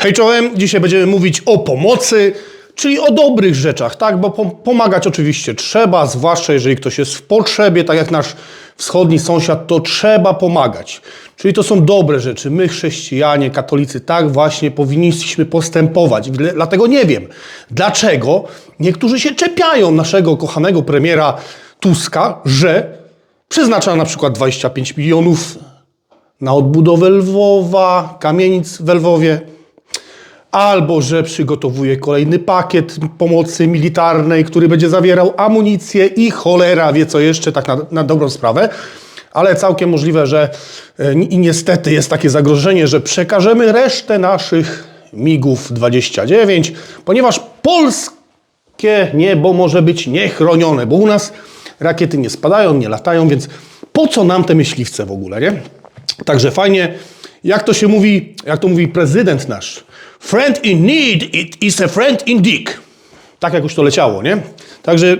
Hej czołem, dzisiaj będziemy mówić o pomocy, czyli o dobrych rzeczach, tak? Bo pom- pomagać oczywiście trzeba, zwłaszcza jeżeli ktoś jest w potrzebie, tak jak nasz wschodni sąsiad, to trzeba pomagać. Czyli to są dobre rzeczy. My, chrześcijanie, katolicy, tak właśnie powinniśmy postępować. Dla- Dlatego nie wiem, dlaczego niektórzy się czepiają naszego kochanego premiera Tuska, że przeznacza na przykład 25 milionów na odbudowę Lwowa, kamienic w Lwowie, albo że przygotowuje kolejny pakiet pomocy militarnej, który będzie zawierał amunicję i cholera wie co jeszcze, tak na, na dobrą sprawę. Ale całkiem możliwe, że e, i niestety jest takie zagrożenie, że przekażemy resztę naszych MIGów 29, ponieważ polskie niebo może być niechronione, bo u nas rakiety nie spadają, nie latają, więc po co nam te myśliwce w ogóle, nie? Także fajnie, jak to się mówi, jak to mówi prezydent nasz, friend in need it is a friend in dick. Tak jak już to leciało, nie? Także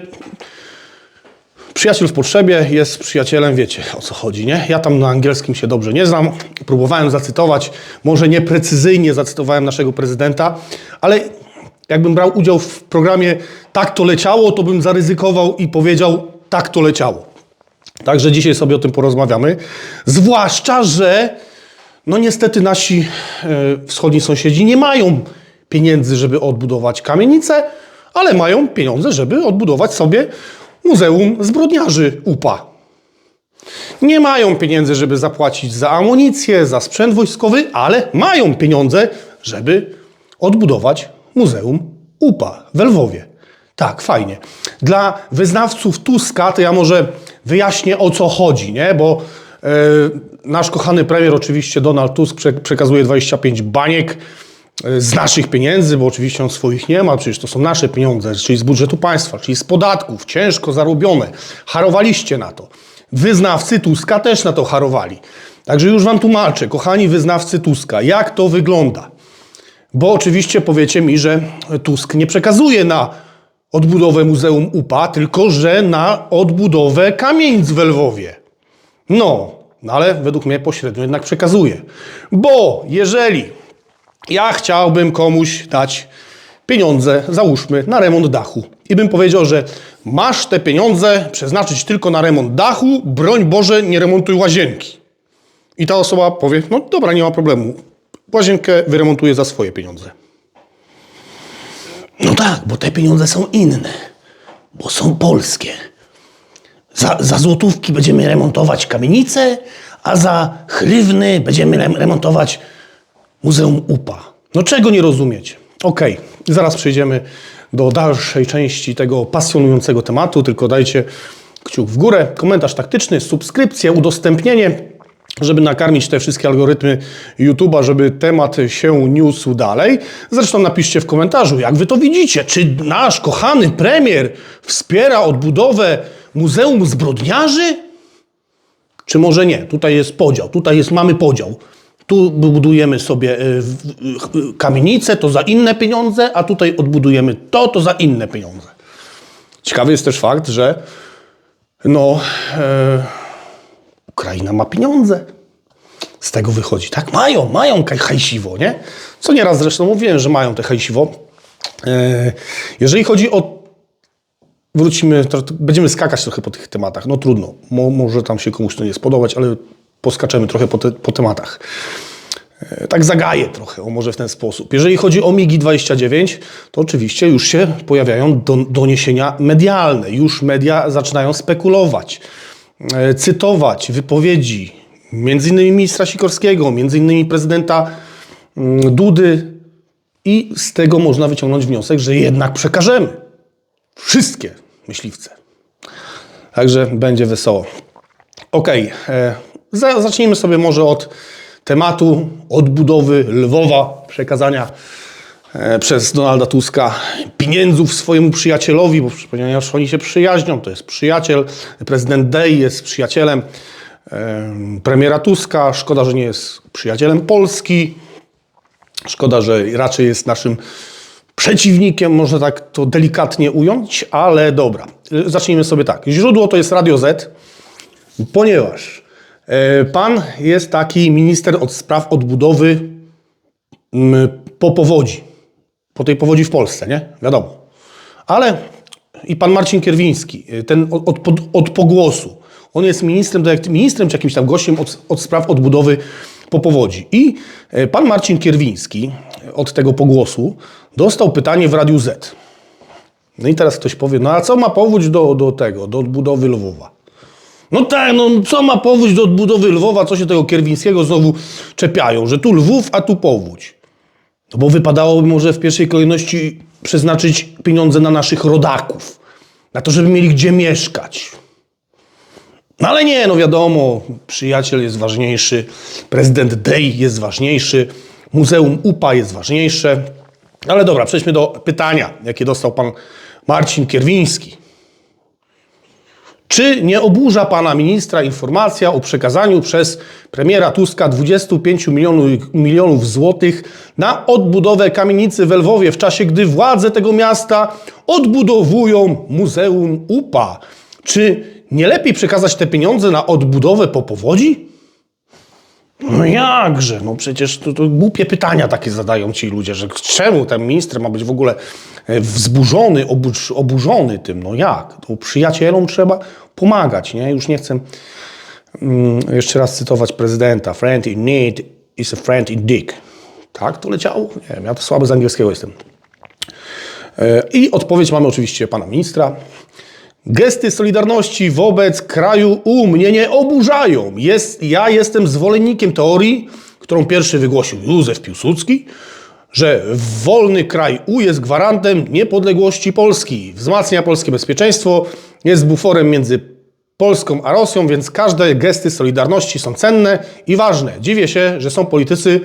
przyjaciel w potrzebie jest przyjacielem, wiecie o co chodzi, nie? Ja tam na angielskim się dobrze nie znam, próbowałem zacytować, może nieprecyzyjnie zacytowałem naszego prezydenta, ale jakbym brał udział w programie Tak to leciało, to bym zaryzykował i powiedział Tak to leciało. Także dzisiaj sobie o tym porozmawiamy. Zwłaszcza, że no niestety nasi e, wschodni sąsiedzi nie mają pieniędzy, żeby odbudować kamienicę, ale mają pieniądze, żeby odbudować sobie Muzeum Zbrodniarzy UPA. Nie mają pieniędzy, żeby zapłacić za amunicję, za sprzęt wojskowy, ale mają pieniądze, żeby odbudować Muzeum UPA w Lwowie. Tak, fajnie. Dla wyznawców Tuska to ja może wyjaśnię o co chodzi, nie? Bo nasz kochany premier, oczywiście Donald Tusk, prze, przekazuje 25 baniek e, z naszych pieniędzy, bo oczywiście on swoich nie ma, przecież to są nasze pieniądze, czyli z budżetu państwa, czyli z podatków, ciężko zarobione. Harowaliście na to. Wyznawcy Tuska też na to harowali. Także już wam tłumaczę, kochani wyznawcy Tuska, jak to wygląda. Bo oczywiście powiecie mi, że Tusk nie przekazuje na odbudowę Muzeum UPA, tylko że na odbudowę kamienic w Lwowie. No, no ale według mnie pośrednio jednak przekazuje. Bo jeżeli ja chciałbym komuś dać pieniądze, załóżmy, na remont dachu i bym powiedział, że masz te pieniądze przeznaczyć tylko na remont dachu, broń Boże, nie remontuj łazienki. I ta osoba powie, no dobra, nie ma problemu. Łazienkę wyremontuję za swoje pieniądze. No tak, bo te pieniądze są inne, bo są polskie. Za, za złotówki będziemy remontować kamienicę, a za hrywny będziemy rem- remontować Muzeum UPA. No czego nie rozumiecie? Okej, zaraz przejdziemy do dalszej części tego pasjonującego tematu, tylko dajcie kciuk w górę, komentarz taktyczny, subskrypcję, udostępnienie, żeby nakarmić te wszystkie algorytmy YouTube'a, żeby temat się niósł dalej. Zresztą napiszcie w komentarzu, jak wy to widzicie, czy nasz kochany premier wspiera odbudowę Muzeum Zbrodniarzy? Czy może nie? Tutaj jest podział, tutaj jest, mamy podział. Tu budujemy sobie y, y, kamienicę, to za inne pieniądze, a tutaj odbudujemy to, to za inne pieniądze. Ciekawy jest też fakt, że no, e, Ukraina ma pieniądze. Z tego wychodzi, tak? Mają, mają hajsiwo, nie? Co nieraz zresztą mówiłem, że mają te hajsiwo. E, jeżeli chodzi o wrócimy, będziemy skakać trochę po tych tematach. No trudno, Mo, może tam się komuś to nie spodobać, ale poskaczemy trochę po, te, po tematach. E, Tak zagaję trochę, o może w ten sposób. Jeżeli chodzi o MIGI-29, to oczywiście już się pojawiają do, doniesienia medialne. Już media zaczynają spekulować, e, cytować wypowiedzi między innymi ministra Sikorskiego, między innymi prezydenta mm, Dudy i z tego można wyciągnąć wniosek, że jednak przekażemy wszystkie myśliwce. Także będzie wesoło. Okej, e, za- zacznijmy sobie może od tematu odbudowy Lwowa, przekazania e, przez Donalda Tuska pieniędzów swojemu przyjacielowi, bo ponieważ oni się przyjaźnią, to jest przyjaciel, prezydent Dej jest przyjacielem e, premiera Tuska, szkoda, że nie jest przyjacielem Polski, Szkoda, że raczej jest naszym przeciwnikiem, można tak to delikatnie ująć, ale dobra. Zacznijmy sobie tak. Źródło to jest Radio Z, ponieważ e, pan jest taki minister od spraw odbudowy mm, po powodzi. Po tej powodzi w Polsce, nie? Wiadomo. Ale i pan Marcin Kierwiński, y, ten od, od, od pogłosu, on jest ministrem, ministrem czy jakimś tam gościem od, od spraw odbudowy po powodzi. I y, pan Marcin Kierwiński od tego pogłosu dostał pytanie w Radiu Z. No i teraz ktoś powie, no a co ma powódź do, do tego, do odbudowy Lwowa? No tak, no co ma powódź do odbudowy Lwowa, co się tego Kierwińskiego znowu czepiają, że tu Lwów, a tu powódź. No bo wypadałoby może w pierwszej kolejności przeznaczyć pieniądze na naszych rodaków, na to, żeby mieli gdzie mieszkać. No ale nie, no wiadomo, przyjaciel jest ważniejszy, prezydent Day jest ważniejszy, Muzeum UPA jest ważniejsze. Ale dobra, przejdźmy do pytania, jakie dostał pan Marcin Kierwiński. Czy nie oburza pana ministra informacja o przekazaniu przez premiera Tuska 25 milionów, milionów złotych na odbudowę kamienicy w Lwowie w czasie, gdy władze tego miasta odbudowują Muzeum UPA? Czy nie lepiej przekazać te pieniądze na odbudowę po powodzi? No jakże? No przecież to, to głupie pytania takie zadają ci ludzie, że czemu ten minister ma być w ogóle e, wzburzony, oburz, oburzony tym? No jak? To przyjacielom trzeba pomagać, nie? Już nie chcę mm, jeszcze raz cytować prezydenta. Friend in need is a friend in dick. Tak to leciało? Nie wiem, ja to słaby z angielskiego jestem. E, I odpowiedź mamy oczywiście pana ministra. Gesty solidarności wobec kraju U mnie nie oburzają. Jest, ja jestem zwolennikiem teorii, którą pierwszy wygłosił Józef Piłsudski, że wolny kraj U jest gwarantem niepodległości Polski, wzmacnia polskie bezpieczeństwo, jest buforem między Polską a Rosją, więc każde gesty solidarności są cenne i ważne. Dziwię się, że są politycy,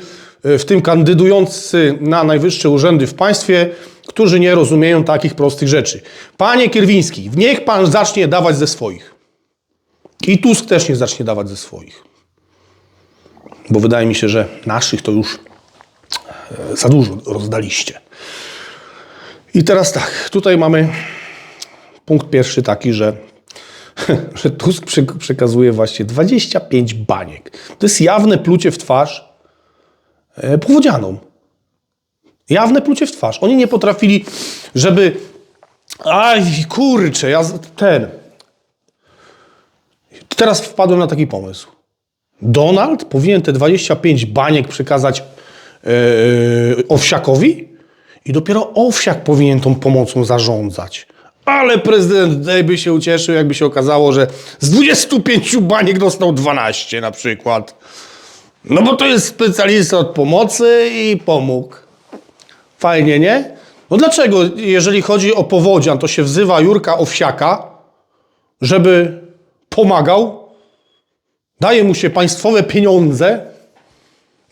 y, w tym kandydujący na najwyższe urzędy w państwie, którzy nie rozumieją takich prostych rzeczy. Panie Kierwiński, niech pan zacznie dawać ze swoich. I Tusk też nie zacznie dawać ze swoich. Bo wydaje mi się, że naszych to już e, za dużo rozdaliście. I teraz tak, tutaj mamy punkt pierwszy taki, że, że Tusk przekazuje właśnie 25 baniek. To jest jawne plucie w twarz e, powodzianom. Jawne plucie w twarz. Oni nie potrafili, żeby. Aj, kurczę, ja ten. Teraz wpadłem na taki pomysł. Donald powinien te 25 baniek przekazać yy, Owsiakowi i dopiero Owsiak powinien tą pomocą zarządzać. Ale prezydent by się ucieszył, jakby się okazało, że z 25 baniek dostał 12 na przykład. No bo to jest specjalista od pomocy i pomógł. Fajnie, nie? No dlaczego, jeżeli chodzi o powodzian, to się wzywa Jurka Owsiaka, żeby pomagał? Daje mu się państwowe pieniądze,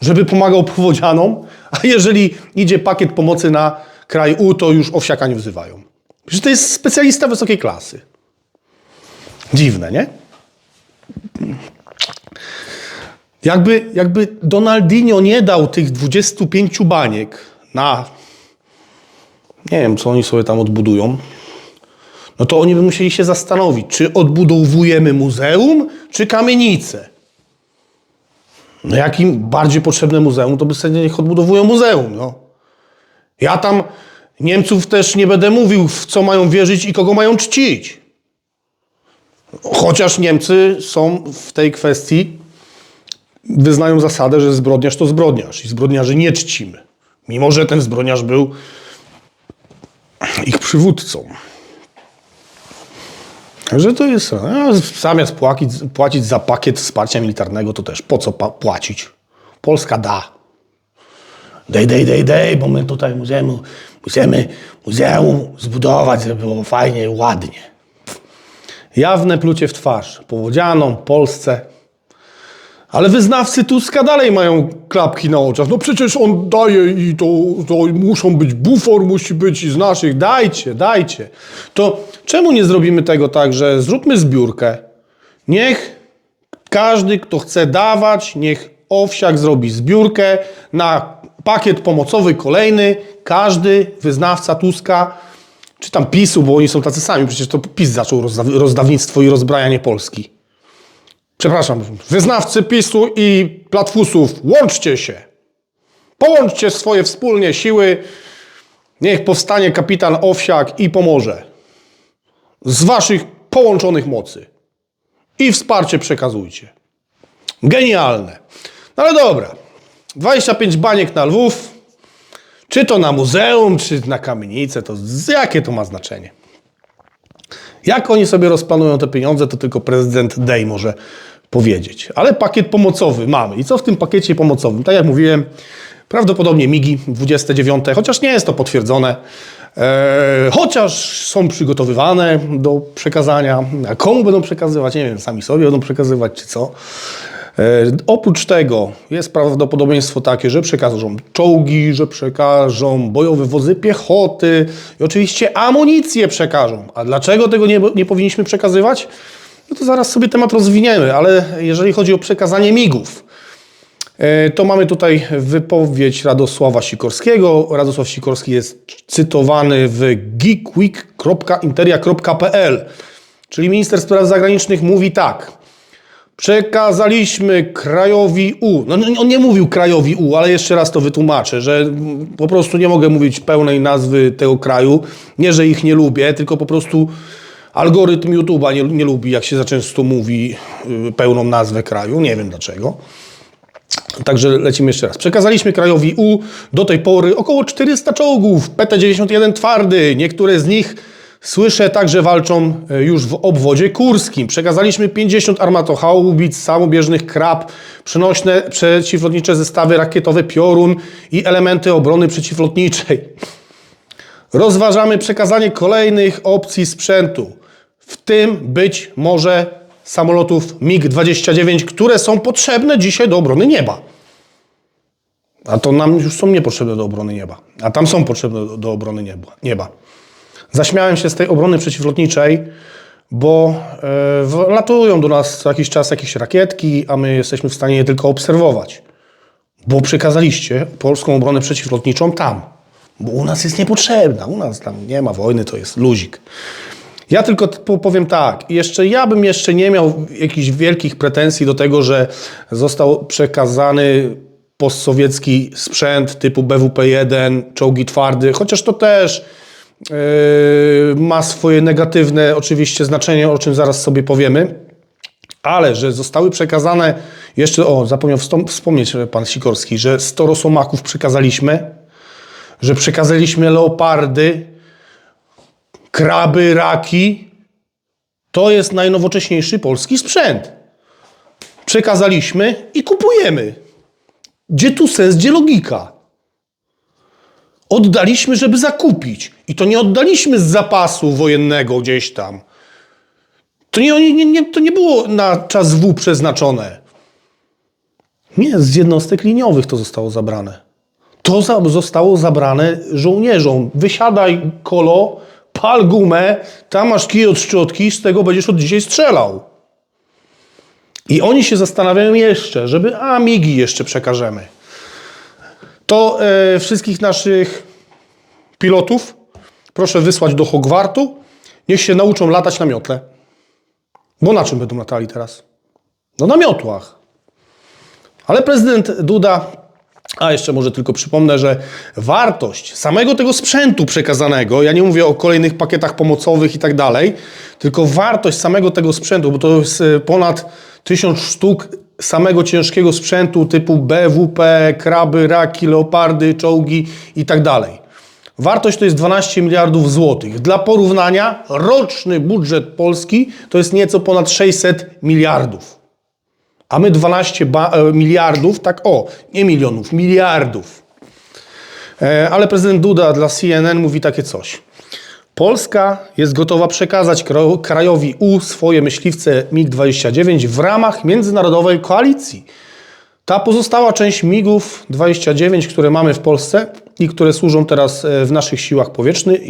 żeby pomagał powodzianom, a jeżeli idzie pakiet pomocy na kraj U, to już Owsiaka nie wzywają. Przecież to jest specjalista wysokiej klasy. Dziwne, nie? Jakby, jakby Donaldinho nie dał tych 25 baniek na. Nie wiem, co oni sobie tam odbudują. No to oni by musieli się zastanowić, czy odbudowujemy muzeum, czy kamienicę. No jakim bardziej potrzebne muzeum, to by sobie niech odbudowują muzeum. No. Ja tam Niemców też nie będę mówił, w co mają wierzyć i kogo mają czcić. Chociaż Niemcy są w tej kwestii wyznają zasadę, że zbrodniarz to zbrodniarz i zbrodniarzy nie czcimy. Mimo, że ten zbrodniarz był ich przywódcą. Także to jest. Zamiast płacić, płacić za pakiet wsparcia militarnego, to też po co płacić? Polska da. Dej, dej, dej, dej, bo my tutaj muzeum, musimy muzeum zbudować, żeby było fajnie i ładnie. Jawne plucie w twarz. Powodzianom, Polsce. Ale wyznawcy Tuska dalej mają klapki na oczach. No przecież on daje i to, to muszą być bufor, musi być i z naszych. Dajcie, dajcie. To czemu nie zrobimy tego tak, że zróbmy zbiórkę? Niech każdy, kto chce dawać, niech Owsiak zrobi zbiórkę na pakiet pomocowy kolejny. Każdy wyznawca Tuska, czy tam PiSu, bo oni są tacy sami, przecież to PiS zaczął rozda- rozdawnictwo i rozbrajanie Polski. Przepraszam, wyznawcy PiSu i platfusów, łączcie się. Połączcie swoje wspólnie siły, niech powstanie kapitan Owsiak i pomoże. Z waszych połączonych mocy. I wsparcie przekazujcie. Genialne. No ale dobra. 25 baniek na Lwów. Czy to na muzeum, czy na kamienicę, to jakie to ma znaczenie? Jak oni sobie rozplanują te pieniądze, to tylko prezydent Day może powiedzieć. Ale pakiet pomocowy mamy. I co w tym pakiecie pomocowym? Tak jak mówiłem, prawdopodobnie MIGI 29, chociaż nie jest to potwierdzone. E, chociaż są przygotowywane do przekazania. A komu będą przekazywać? Nie wiem, sami sobie będą przekazywać, czy co. E, Oprócz tego jest prawdopodobieństwo takie, że przekażą czołgi, że przekażą bojowe wozy piechoty i oczywiście amunicję przekażą. A dlaczego tego nie, nie powinniśmy przekazywać? No to zaraz sobie temat rozwiniemy, ale jeżeli chodzi o przekazanie migów, e, to mamy tutaj wypowiedź Radosława Sikorskiego. Radosław Sikorski jest cytowany w geekweek.interia.pl, czyli minister spraw zagranicznych mówi tak. Przekazaliśmy krajowi U. No, on nie mówił krajowi U, ale jeszcze raz to wytłumaczę, że po prostu nie mogę mówić pełnej nazwy tego kraju. Nie, że ich nie lubię, tylko po prostu algorytm YouTube'a nie, nie lubi, jak się za często mówi y, pełną nazwę kraju. Nie wiem dlaczego. Także lecimy jeszcze raz. Przekazaliśmy krajowi U do tej pory około 400 czołgów PT-91 twardy. Niektóre z nich słyszę także walczą e, już w obwodzie kurskim. Przekazaliśmy 50 armatochaubic, samobieżnych krab, przenośne przeciwlotnicze zestawy rakietowe Piorun i elementy obrony przeciwlotniczej. Rozważamy przekazanie kolejnych opcji sprzętu, w tym być może samolotów MiG-29, które są potrzebne dzisiaj do obrony nieba. A to nam już są niepotrzebne do obrony nieba. A tam są potrzebne do, obrony nieba. nieba. Zaśmiałem się z tej obrony przeciwlotniczej, bo e, wlatują do nas co jakiś czas jakieś rakietki, a my jesteśmy w stanie je tylko obserwować. Bo przekazaliście polską obronę przeciwlotniczą tam. Bo u nas jest niepotrzebna. U nas tam nie ma wojny, to jest luzik. Ja tylko powiem tak, jeszcze ja bym jeszcze nie miał jakichś wielkich pretensji do tego, że został przekazany postsowiecki sprzęt typu BWP-1, czołgi twardy, chociaż to też yy, ma swoje negatywne oczywiście znaczenie, o czym zaraz sobie powiemy. Ale że zostały przekazane, jeszcze, o, zapomniał wspomnieć pan Sikorski, że 100 rosomaków przekazaliśmy, że przekazaliśmy leopardy, kraby, raki. To jest najnowocześniejszy polski sprzęt. Przekazaliśmy i kupujemy. Gdzie tu sens, gdzie logika? Oddaliśmy, żeby zakupić. I to nie oddaliśmy z zapasu wojennego gdzieś tam. To nie, nie, nie, to nie było na czas W przeznaczone. Nie, z jednostek liniowych to zostało zabrane. To za, zostało zabrane żołnierzom. Wysiadaj kolo, pal gumę, tam masz kij od szczotki, z tego będziesz od dzisiaj strzelał. I oni się zastanawiają jeszcze, żeby, a migi jeszcze przekażemy. To e, wszystkich naszych pilotów proszę wysłać do Hogwartu. Niech się nauczą latać na miotle. Bo na czym będą latali teraz? No na miotłach. Ale prezydent Duda, a jeszcze może tylko przypomnę, że wartość samego tego sprzętu przekazanego, ja nie mówię o kolejnych pakietach pomocowych i tak dalej, tylko wartość samego tego sprzętu, bo to jest e, ponad tysiąc sztuk samego ciężkiego sprzętu typu BWP, kraby, raki, leopardy, czołgi i tak dalej. Wartość to jest 12 miliardów złotych. Dla porównania, roczny budżet Polski to jest nieco ponad 600 miliardów. A my 12 ba- e, miliardów, tak o, nie milionów, miliardów. E, ale prezydent Duda dla CNN mówi takie coś. Polska jest gotowa przekazać krajowi U swoje myśliwce MiG-29 w ramach międzynarodowej koalicji. Ta pozostała część MiGów 29, które mamy w Polsce i które służą teraz e, w naszych siłach powietrznych,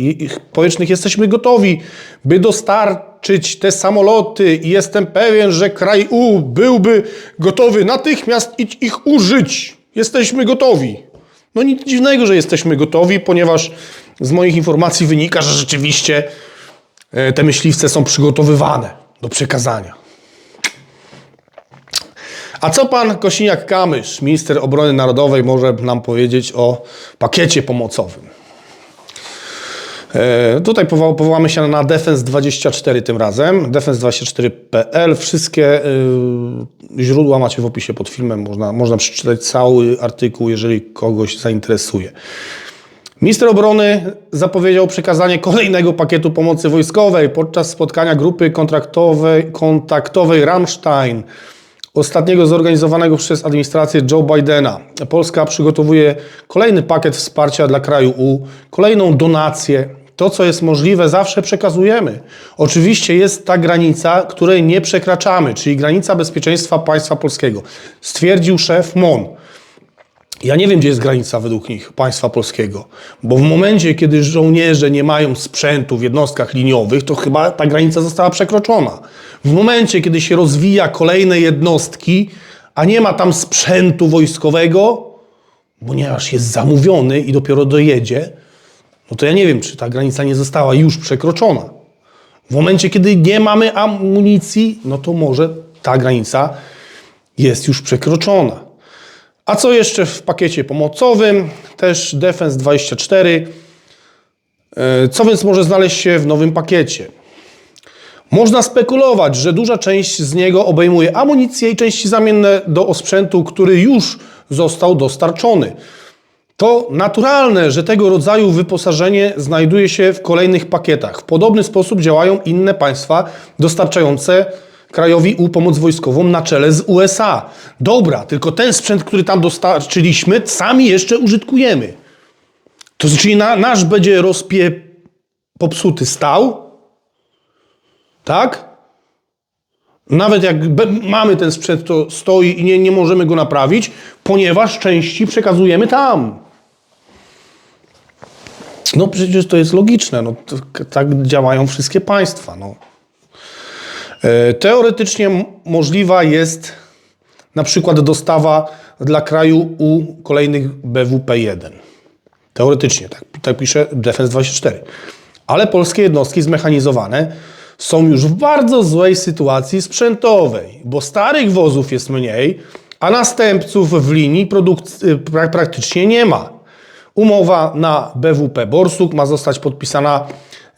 powietrznych, jesteśmy gotowi, by dostarczyć te samoloty i jestem pewien, że kraj U byłby gotowy natychmiast ich- ich użyć. Jesteśmy gotowi. No nic dziwnego, że jesteśmy gotowi, ponieważ z moich informacji wynika, że rzeczywiście e, te myśliwce są przygotowywane do przekazania. A co pan Kosiniak-Kamysz, minister obrony narodowej, może nam powiedzieć o pakiecie pomocowym? E, Tutaj powo- powołamy się na Defense24 tym razem, defense24.pl. Wszystkie y, źródła macie w opisie pod filmem, można, można przeczytać cały artykuł, jeżeli kogoś zainteresuje. Minister obrony zapowiedział przekazanie kolejnego pakietu pomocy wojskowej podczas spotkania grupy kontraktowej, kontaktowej Rammstein, ostatniego zorganizowanego przez administrację Joe Bidena. Polska przygotowuje kolejny pakiet wsparcia dla kraju U, kolejną donację. To, co jest możliwe, zawsze przekazujemy. Oczywiście jest ta granica, której nie przekraczamy, czyli granica bezpieczeństwa państwa polskiego, stwierdził szef MON. Ja nie wiem, gdzie jest granica według nich państwa polskiego, bo w momencie, kiedy żołnierze nie mają sprzętu w jednostkach liniowych, to chyba ta granica została przekroczona. W momencie, kiedy się rozwija kolejne jednostki, a nie ma tam sprzętu wojskowego, ponieważ jest zamówiony i dopiero dojedzie, no to ja nie wiem, czy ta granica nie została już przekroczona. W momencie, kiedy nie mamy amunicji, no to może ta granica jest już przekroczona. A co jeszcze w pakiecie pomocowym? Też Defense 24. E, Co więc może znaleźć się w nowym pakiecie? Można spekulować, że duża część z niego obejmuje amunicję i części zamienne do osprzętu, który już został dostarczony. To naturalne, że tego rodzaju wyposażenie znajduje się w kolejnych pakietach. W podobny sposób działają inne państwa dostarczające krajowi U pomoc wojskową na czele z USA. Dobra, tylko ten sprzęt, który tam dostarczyliśmy, sami jeszcze użytkujemy. To znaczy na, nasz będzie rozpie popsuty stał, tak? Nawet jak mamy ten sprzęt, to stoi i nie, nie możemy go naprawić, ponieważ części przekazujemy tam. No przecież to jest logiczne. No, tak działają wszystkie państwa. No. E, Teoretycznie możliwa jest na przykład dostawa dla kraju u kolejnych BWP-1. Teoretycznie, tak, tak pisze Defense24. Ale polskie jednostki zmechanizowane są już w bardzo złej sytuacji sprzętowej, bo starych wozów jest mniej, a następców w linii produkc- pra- praktycznie nie ma. Umowa na BWP Borsuk ma zostać podpisana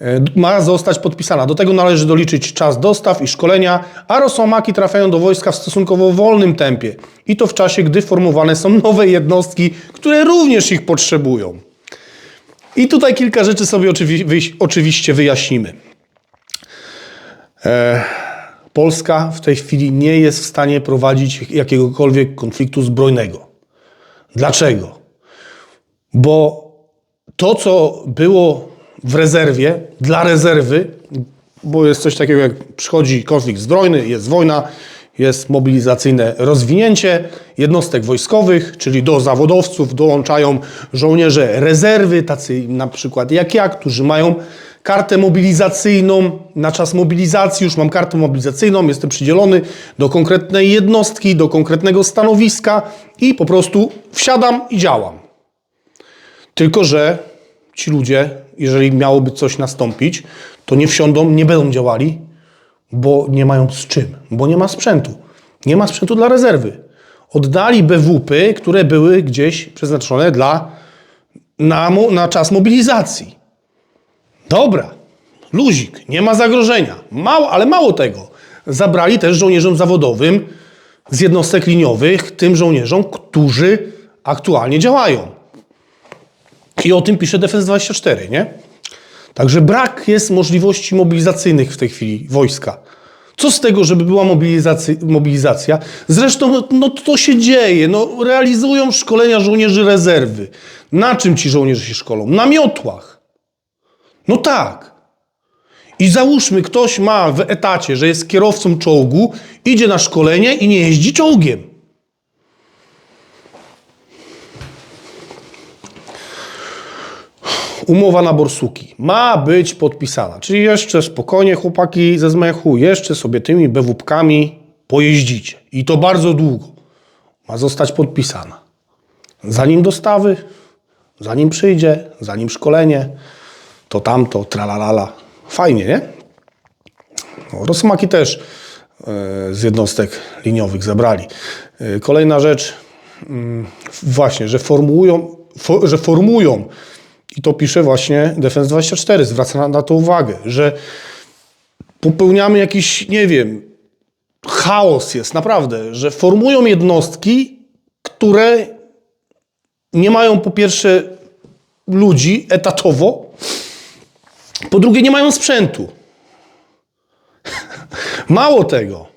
e, ma zostać podpisana. Do tego należy doliczyć czas dostaw i szkolenia, a rosomaki trafiają do wojska w stosunkowo wolnym tempie. I to w czasie, gdy formowane są nowe jednostki, które również ich potrzebują. I tutaj kilka rzeczy sobie oczywi- oczywiście wyjaśnimy. E, Polska w tej chwili nie jest w stanie prowadzić jakiegokolwiek konfliktu zbrojnego. Dlaczego? Bo to, co było w rezerwie, dla rezerwy, bo jest coś takiego jak przychodzi konflikt zbrojny, jest wojna, jest mobilizacyjne rozwinięcie jednostek wojskowych, czyli do zawodowców dołączają żołnierze rezerwy, tacy na przykład jak ja, którzy mają kartę mobilizacyjną. Na czas mobilizacji już mam kartę mobilizacyjną, jestem przydzielony do konkretnej jednostki, do konkretnego stanowiska i po prostu wsiadam i działam. Tylko, że ci ludzie, jeżeli miałoby coś nastąpić, to nie wsiądą, nie będą działali, bo nie mają z czym, bo nie ma sprzętu. Nie ma sprzętu dla rezerwy. Oddali BWP, które były gdzieś przeznaczone dla, na, na czas mobilizacji. Dobra, luzik, nie ma zagrożenia. Mało, ale mało tego. Zabrali też żołnierzom zawodowym z jednostek liniowych, tym żołnierzom, którzy aktualnie działają. I o tym pisze Defense24, nie? Także brak jest możliwości mobilizacyjnych w tej chwili wojska. Co z tego, żeby była mobilizacja? Zresztą no, no to się dzieje. No, realizują szkolenia żołnierzy rezerwy. Na czym ci żołnierze się szkolą? Na miotłach. No tak. I załóżmy, ktoś ma w etacie, że jest kierowcą czołgu, idzie na szkolenie i nie jeździ czołgiem. Umowa na borsuki ma być podpisana. Czyli jeszcze spokojnie, chłopaki ze zmechu, jeszcze sobie tymi bewóbkami pojeździcie. I to bardzo długo. Ma zostać podpisana. Zanim dostawy, zanim przyjdzie, zanim szkolenie, to tamto, tralalala. Fajnie, nie? No, Rosomaki też e, z jednostek liniowych zabrali. E, Kolejna rzecz, mm, właśnie, że formułują, fo, że formują i to pisze właśnie Defense 24, zwraca na, na to uwagę, że popełniamy jakiś, nie wiem, chaos jest naprawdę, że formują jednostki, które nie mają po pierwsze ludzi etatowo, po drugie nie mają sprzętu. Mało tego,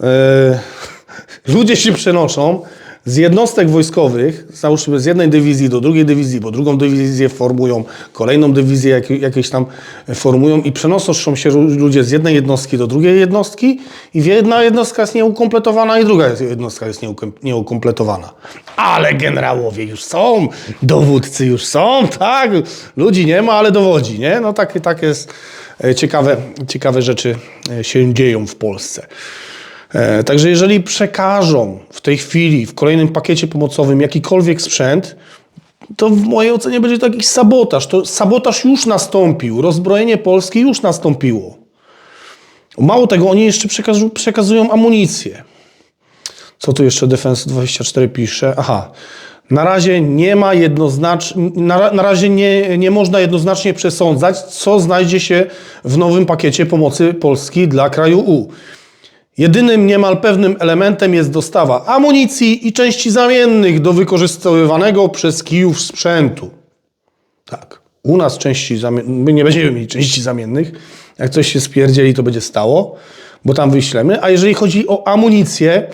e, ludzie się przenoszą z jednostek wojskowych, załóżmy z jednej dywizji do drugiej dywizji, bo drugą dywizję formują, kolejną dywizję jak, jakieś tam formują i przenoszą się ludzie z jednej jednostki do drugiej jednostki i jedna jednostka jest nieukompletowana i druga jednostka jest nieukom- nieukompletowana. Ale generałowie już są, dowódcy już są, tak, ludzi nie ma, ale dowodzi, nie? No takie, takie jest e, ciekawe, ciekawe rzeczy e, się dzieją w Polsce. E, Także jeżeli przekażą w tej chwili, w kolejnym pakiecie pomocowym jakikolwiek sprzęt, to w mojej ocenie będzie to jakiś sabotaż. To sabotaż już nastąpił, rozbrojenie Polski już nastąpiło. Mało tego, oni jeszcze przekazu, przekazują amunicję. Co tu jeszcze Defense 24 pisze? Aha. Na razie nie ma jednoznacznie, na, na razie nie, nie można jednoznacznie przesądzać, co znajdzie się w nowym pakiecie pomocy Polski dla kraju U. Jedynym niemal pewnym elementem jest dostawa amunicji i części zamiennych do wykorzystywanego przez Kijów sprzętu. Tak. U nas części zamiennych, my nie będziemy mieli części zamiennych. Jak coś się spierdzieli, to będzie stało, bo tam wyślemy. A jeżeli chodzi o amunicję,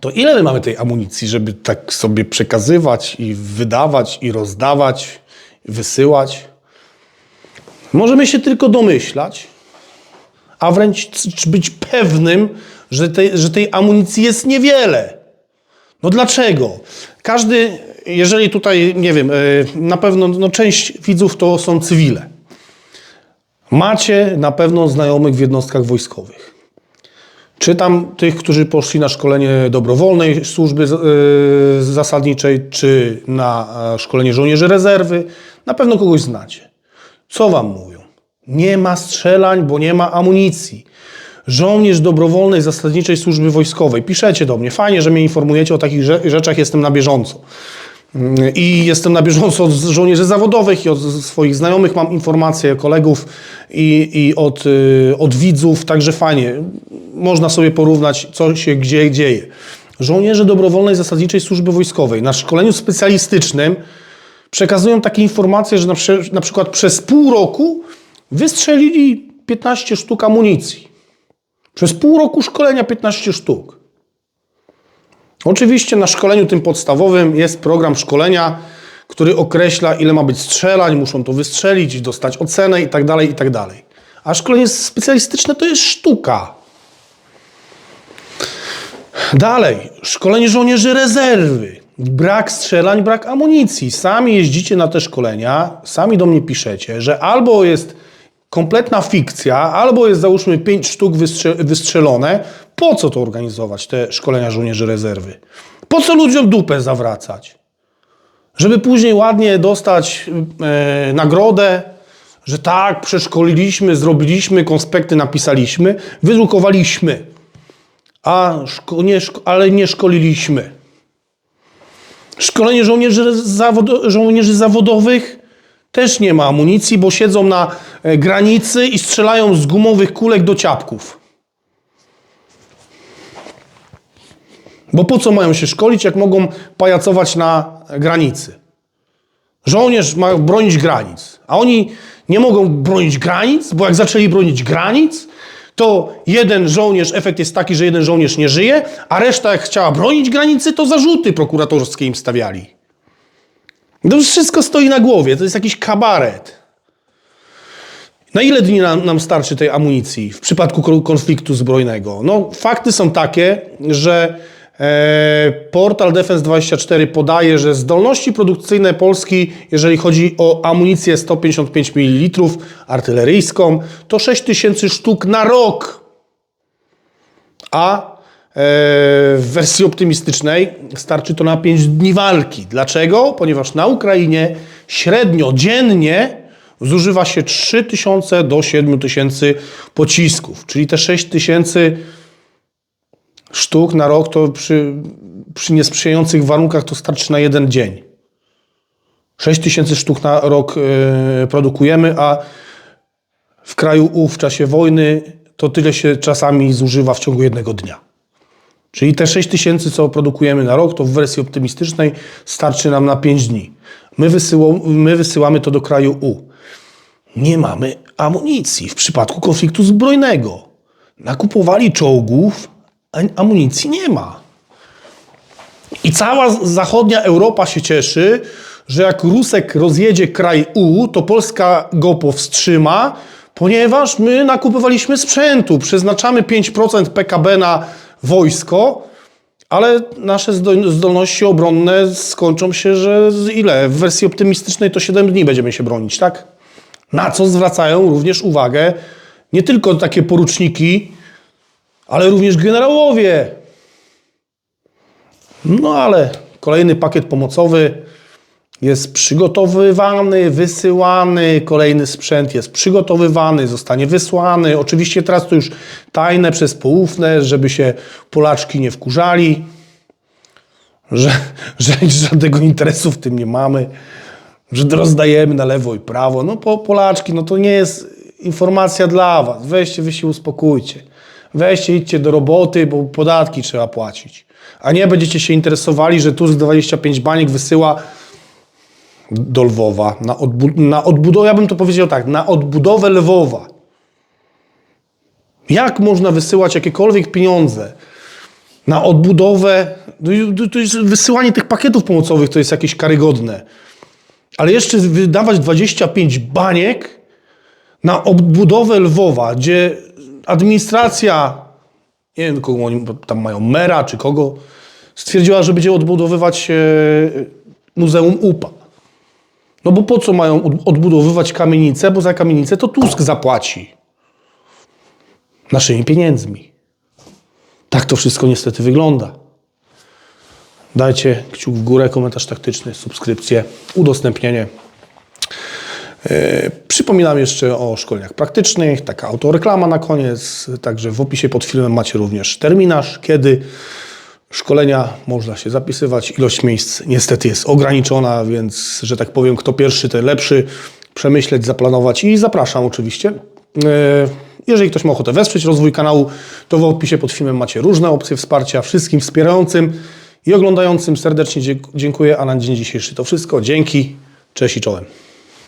to ile my mamy tej amunicji, żeby tak sobie przekazywać i wydawać i rozdawać, wysyłać? Możemy się tylko domyślać, a wręcz być pewnym, że tej, że tej amunicji jest niewiele. No dlaczego? Każdy, jeżeli tutaj, nie wiem, e, na pewno no część widzów to są cywile. Macie na pewno znajomych w jednostkach wojskowych. Czy tam tych, którzy poszli na szkolenie dobrowolnej służby e, zasadniczej, czy na e, szkolenie żołnierzy rezerwy. Na pewno kogoś znacie. Co wam mówią? Nie ma strzelań, bo nie ma amunicji. Żołnierz dobrowolnej zasadniczej służby wojskowej. Piszecie do mnie. Fajnie, że mnie informujecie o takich rze- rzeczach. Jestem na bieżąco. Mm, I jestem na bieżąco od żołnierzy zawodowych i od swoich znajomych mam informacje, kolegów i, i od, y, od widzów, także fajnie. Można sobie porównać, co się gdzie dzieje. Żołnierze dobrowolnej zasadniczej służby wojskowej na szkoleniu specjalistycznym przekazują takie informacje, że na, na przykład przez pół roku wystrzelili 15 sztuk amunicji. Przez pół roku szkolenia 15 sztuk. Oczywiście na szkoleniu tym podstawowym jest program szkolenia, który określa, ile ma być strzelań, muszą to wystrzelić, dostać ocenę i tak dalej, i tak. A szkolenie specjalistyczne to jest sztuka. Dalej, szkolenie żołnierzy rezerwy. Brak strzelań, brak amunicji. Sami jeździcie na te szkolenia, sami do mnie piszecie, że albo jest kompletna fikcja, albo jest załóżmy 5 sztuk wystrze- wystrzelone. Po co to organizować, te szkolenia żołnierzy rezerwy? Po co ludziom dupę zawracać? Żeby później ładnie dostać e, nagrodę, że tak, przeszkoliliśmy, zrobiliśmy, konspekty napisaliśmy, wydrukowaliśmy a szko- nie, ale nie szkoliliśmy. Szkolenie żołnierzy, zawodo- żołnierzy zawodowych też nie ma amunicji, bo siedzą na e, granicy i strzelają z gumowych kulek do ciapków. Bo po co mają się szkolić, jak mogą pajacować na granicy? Żołnierz ma bronić granic, a oni nie mogą bronić granic, bo jak zaczęli bronić granic, to jeden żołnierz, efekt jest taki, że jeden żołnierz nie żyje, a reszta jak chciała bronić granicy, to zarzuty prokuratorskie im stawiali. To wszystko stoi na głowie, to jest jakiś kabaret. Na ile dni nam, nam starczy tej amunicji w przypadku ko- konfliktu zbrojnego? No, fakty są takie, że e, portal Defense24 podaje, że zdolności produkcyjne Polski, jeżeli chodzi o amunicję 155 ml artyleryjską, to 6000 sztuk na rok. A w wersji optymistycznej starczy to na 5 dni walki. Dlaczego? Ponieważ na Ukrainie średnio dziennie zużywa się 3000 do 7000 pocisków, czyli te 6000 sztuk na rok to przy, przy niesprzyjających warunkach to starczy na jeden dzień. 6 tysięcy sztuk na rok e, produkujemy, a w kraju U w czasie wojny to tyle się czasami zużywa w ciągu jednego dnia. Czyli te 6 tysięcy, co produkujemy na rok, to w wersji optymistycznej starczy nam na 5 dni. My, wysyło, my wysyłamy to do kraju U. Nie mamy amunicji w przypadku konfliktu zbrojnego. Nakupowali czołgów, a amunicji nie ma. I cała zachodnia Europa się cieszy, że jak Rusek rozjedzie kraj U, to Polska go powstrzyma, ponieważ my nakupowaliśmy sprzętu, przeznaczamy 5% PKB na wojsko, ale nasze zdo- zdolności obronne skończą się, że ile? W wersji optymistycznej to 7 dni będziemy się bronić, tak? Na co zwracają również uwagę nie tylko takie poruczniki, ale również generałowie. No ale kolejny pakiet pomocowy jest przygotowywany, wysyłany, kolejny sprzęt jest przygotowywany, zostanie wysłany. Oczywiście teraz to już tajne przez poufne, żeby się Polaczki nie wkurzali, że, że żadnego interesu w tym nie mamy, że rozdajemy na lewo i prawo. No po Polaczki, no to nie jest informacja dla was. Weźcie, wy się uspokójcie. Weźcie, idźcie do roboty, bo podatki trzeba płacić. A nie będziecie się interesowali, że Tusk 25 baniek wysyła do Lwowa na, odbu- na odbudowę, ja bym to powiedział tak, na odbudowę Lwowa. Jak można wysyłać jakiekolwiek pieniądze na odbudowę? No To jest wysyłanie tych pakietów pomocowych to jest jakieś karygodne. Ale jeszcze wydawać 25 baniek na odbudowę Lwowa, gdzie administracja, nie wiem kogo oni tam mają, mera czy kogo, stwierdziła, że będzie odbudowywać e, Muzeum UPA. No bo po co mają od- odbudowywać kamienicę? Bo za kamienicę to Tusk zapłaci. Naszymi pieniędzmi. Tak to wszystko niestety wygląda. Dajcie kciuk w górę, komentarz taktyczny, subskrypcję, udostępnienie. E, Przypominam jeszcze o szkoleniach praktycznych, taka autoreklama na koniec. Także w opisie pod filmem macie również terminarz, kiedy szkolenia można się zapisywać. Ilość miejsc niestety jest ograniczona, więc, że tak powiem, kto pierwszy, ten lepszy. Przemyśleć, zaplanować i zapraszam oczywiście. E, Jeżeli ktoś ma ochotę wesprzeć rozwój kanału, to w opisie pod filmem macie różne opcje wsparcia. Wszystkim wspierającym i oglądającym serdecznie dziękuję, a na dzień dzisiejszy to wszystko. Dzięki, cześć i czołem.